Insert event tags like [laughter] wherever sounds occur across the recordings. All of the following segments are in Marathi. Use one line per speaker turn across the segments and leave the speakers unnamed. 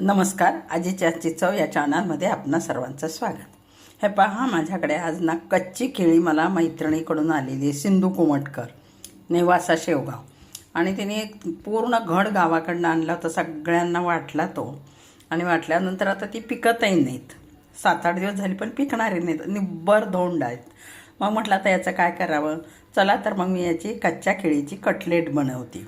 नमस्कार आजीच्या आजची चव या चॅनलमध्ये आपणा सर्वांचं स्वागत. हे पहा माझ्याकडे आज ना कच्ची केळी मला मैत्रिणीकडून आलेली आहे सिंधू कुमटकर नेवासा शेवगाव. आणि तिने पूर्ण घड गावाकडनं आणला होता सगळ्यांना वाटला तो. आणि वाटल्यानंतर आता ती पिकतही नाहीत. सात आठ दिवस झाली पण पिकणारे नाहीत निब्बर धोंड आहेत. मग म्हटलं आता याचं काय करावं? चला तर मग मी याची कच्च्या केळीची कटलेट बनवते.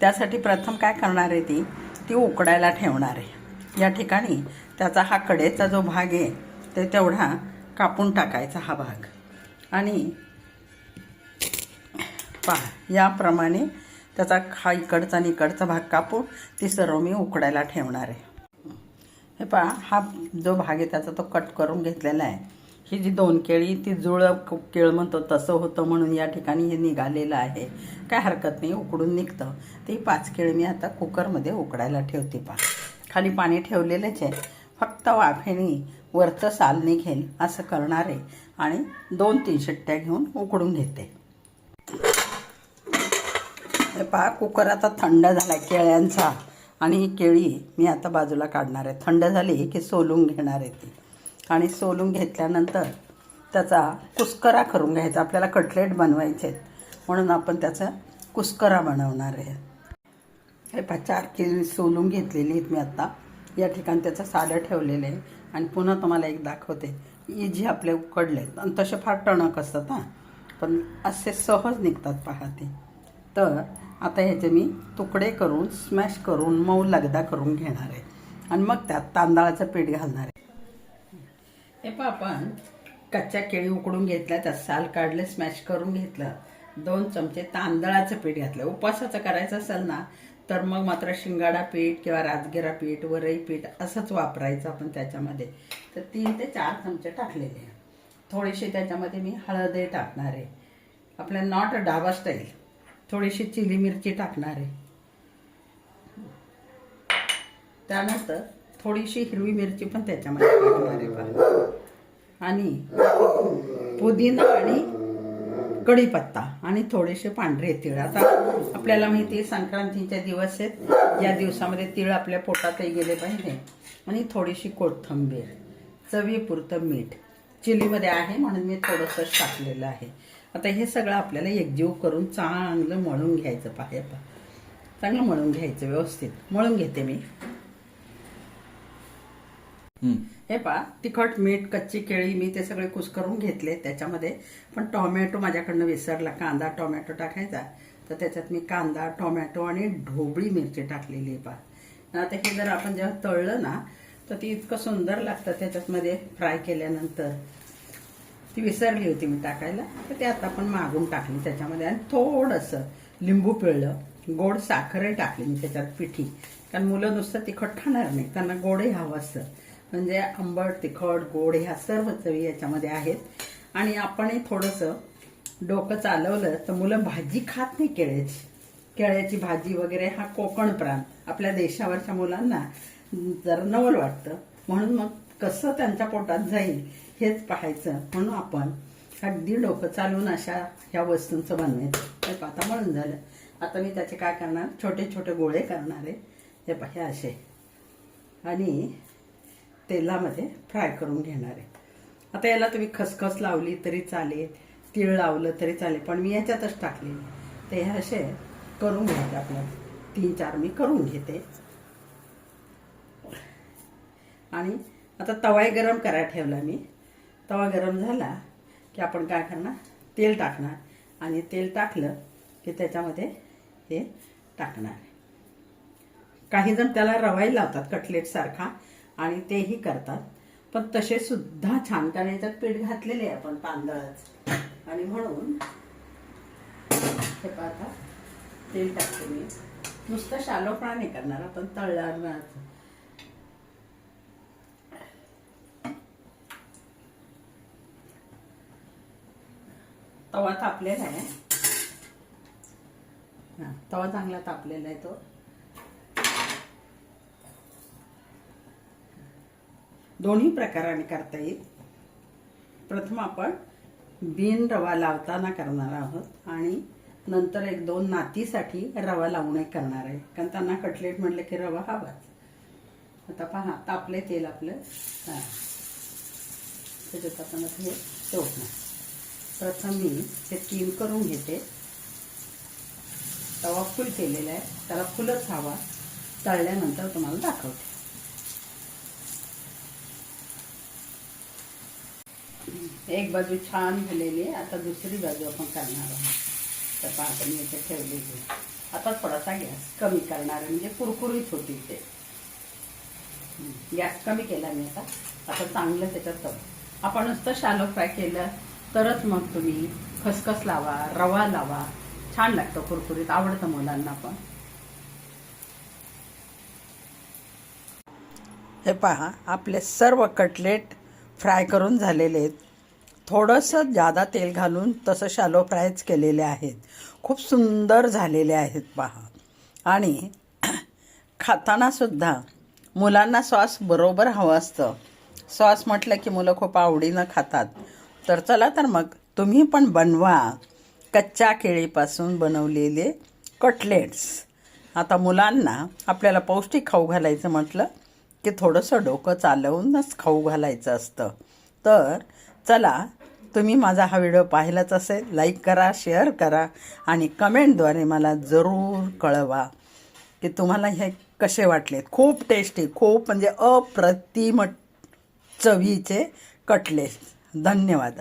त्यासाठी प्रथम काय करणार आहे ती? ती उकडायला ठेवणार आहे. या ठिकाणी त्याचा हा कडेचा जो भाग आहे ते तेवढा कापून टाकायचा हा भाग. आणि पहा याप्रमाणे त्याचा हा इकडचा आणि इकडचा भाग कापून ती सर्व मी उकडायला ठेवणार आहे. हे पहा हा जो भाग आहे त्याचा तो कट करून घेतलेला आहे. ही जी दोन केळी ती जुळं केळ म्हणतो तसं होतं म्हणून या ठिकाणी हे निघालेलं आहे. काय हरकत नाही उकडून निघतं. ती पाच केळी मी आता कुकरमध्ये उकडायला ठेवते पहा. खाली पाणी ठेवलेलंच आहे. फक्त वाफेनी वरचं साल निघेल असं करणार आहे आणि दोन तीन शिट्ट्या घेऊन उकडून घेते. हे पहा कुकर आता थंड झाला केळ्यांचा. आणि ही केळी मी आता बाजूला काढणार आहे. थंड झाली की सोलून घेणार आहे ती. आणि सोलून घेतल्यानंतर त्याचा कुस्करा करून घ्यायचा. आपल्याला कटलेट बनवायचे आहेत. म्हणून आपण त्याचा कुस्करा बनवणार आहे. हे पहा चार केळी सोलून घेतलेली आहेत मी आता. या ठिकाणी त्याचं सालं ठेवलेलं आहे. आणि पुन्हा तुम्हाला एक दाखवते. इजी आपले उकडले आणि तसे फार टणक असतात हां. पण असे सहज निघतात पहा ते. तर आता ह्याचे मी तुकडे करून स्मॅश करून मऊ लगदा करून घेणार आहे. आणि मग त्यात तांदळाचं पीठ घालणार आहे. हे पहा आपण. कच्च्या केळी उकडून घेतल्या त्यात साल काढले स्मॅश करून घेतलं. दोन चमचे तांदळाचं पीठ घातलं. उपवासाचं करायचं असेल ना तर मग मात्र शिंगाडा पीठ किंवा राजगिरा पीठ वरई पीठ असंच वापरायचं आपण त्याच्यामध्ये. तर तीन ते चार चमचे टाकलेले आहे थोडीशी त्याच्यामध्ये मी हळदही टाकणार आहे. आपल्या नॉट डाबा स्टाईल थोडीशी चिली मिरची टाकणार आहे. त्यानंतर थोडीशी हिरवी मिरची पण त्याच्यामध्ये टाकणार आहे. आणि पुदिना आणि कढीपत्ता आणि थोडेसे पांढरे तीळ. आता आपल्याला माहिती आहे संक्रांतीचे दिवस आहेत. या दिवसामध्ये तीळ आपल्या पोटातही गेले पाहिजे. आणि थोडीशी कोथिंबीर चवीपुरतं मीठ. चिलीमध्ये आहे म्हणून मी थोडंसं टाकलेलं आहे. आता हे सगळं आपल्याला एकजीव करून चांगलं मळून घ्यायचं पाहे चांगलं मळून घ्यायचं व्यवस्थित. मळून घेते मी. हे पहा तिखट मीठ कच्ची केळी मी ते सगळे कुस्करून घेतले त्याच्यामध्ये. पण टोमॅटो माझ्याकडनं विसरला. कांदा टोमॅटो टाकायचा. तर त्याच्यात मी कांदा टोमॅटो आणि ढोबळी मिरची टाकलेली आहे पहा. आता हे जर आपण जेव्हा तळलं ना तर ती इतकं सुंदर लागतं त्याच्यातमध्ये फ्राय केल्यानंतर. ती विसरली होती मी टाकायला. तर ते आता आपण मागून टाकली त्याच्यामध्ये. आणि थोडंसं लिंबू पिळलं. गोड साखरही टाकली मी त्याच्यात पिठी. कारण मुलं नुसतं तिखट खाणार नाही. त्यांना गोडही हवं असतं. म्हणजे आंबट तिखट गोड ह्या सर्व चवी याच्यामध्ये आहेत. आणि आपणही थोडंसं डोकं चालवलं तर मुलं भाजी खात नाही केळ्याची. केळ्याची भाजी वगैरे हा कोकण प्रांत. आपल्या देशावरच्या मुलांना जर नवल वाटतं म्हणून मग कसं त्यांच्या पोटात जाईल हेच पाहायचं. म्हणून आपण अगदी डोकं चालवून अशा ह्या वस्तूंचं बनवायचं. हे आता म्हणून झालं. आता मी त्याचे काय करणार? छोटे छोटे गोळे करणार आहे. हे पाह्या असे. आणि तेलामध्ये फ्राय करून घेणार आहे. आता याला तुम्ही खसखस लावली तरी चालेल तीळ लावलं तरी चालेल पण मी याच्यातच टाकले ते हे असे करून घ्यायचे आपल्याला. तीन चार मी करून घेते. आणि आता तवाही गरम करायला ठेवला मी. तवा गरम झाला की आपण काय करणार? तेल टाकणार. आणि तेल टाकलं की त्याच्यामध्ये हे टाकणार. काही जण त्याला रवाई लावतात कटलेट सारखा आणि तेही करतात. पण तसे सुद्धा छान कारण याच्यात पीठ घातलेले आहे आपण तांदळाच. आणि म्हणून हे पाहता तेल टाकते मी. नुसतं शालोपणा नाही करणार आपण तळणार तवा तापलेला आहे. हा तवा चांगला तापलेला आहे तो. दोन्ही प्रकाराने करता येईल. प्रथम आपण बिन रवा लावताना करणार आहोत आणि नंतर एक दोन नातीसाठी रवा लावणे करणार आहे. कारण त्यांना कटलेट म्हटलं की रवा हवाच. आता पहा तापले तेल आपलं. हां. त्याच्यात आपण हे टोकणार प्रथम मी हे तीन करून घेते. तवा फुल केलेला आहे. त्याला फुलच हवा. तळल्यानंतर तुम्हाला दाखवते. एक बाजू छान झालेली आहे. आता दुसरी बाजू आपण करणार आहोत. तर पाहता मी इथे ठेवलेली आता थोडासा गॅस कमी करणार आहे. म्हणजे कुरकुरीत होती ते. गॅस कमी केला मी आता. आता चांगलं त्याच्यात तव. आपण नुसतं शालो फ्राय केलं तरच मग तुम्ही खसखस लावा रवा लावा. छान लागतं कुरकुरीत. आवडतं मुलांना पण. हे पहा आपले सर्व कटलेट फ्राय करून झालेले आहेत. थोडंसं जादा तेल घालून तसं शालो फ्रायच केलेले आहेत. खूप सुंदर झालेले आहेत पहा. आणि [clears throat] खातानासुद्धा मुलांना सॉस बरोबर हवं असतं. सॉस म्हटलं की मुलं खूप आवडीनं खातात. तर चला तर मग तुम्ही पण बनवा कच्च्या केळीपासून बनवलेले कटलेट्स. आता मुलांना आपल्याला पौष्टिक खाऊ घालायचं म्हटलं की थोडंसं डोकं चालवूनच खाऊ घालायचं असतं. तर चला तुम्ही माझा हा व्हिडिओ पाहिलाच असेल लाईक करा शेअर करा आणि कमेंटद्वारे मला जरूर कळवा की तुम्हाला हे कसे वाटलेत. खूप टेस्टी खूप म्हणजे अप्रतिम चवीचे कटलेट धन्यवाद.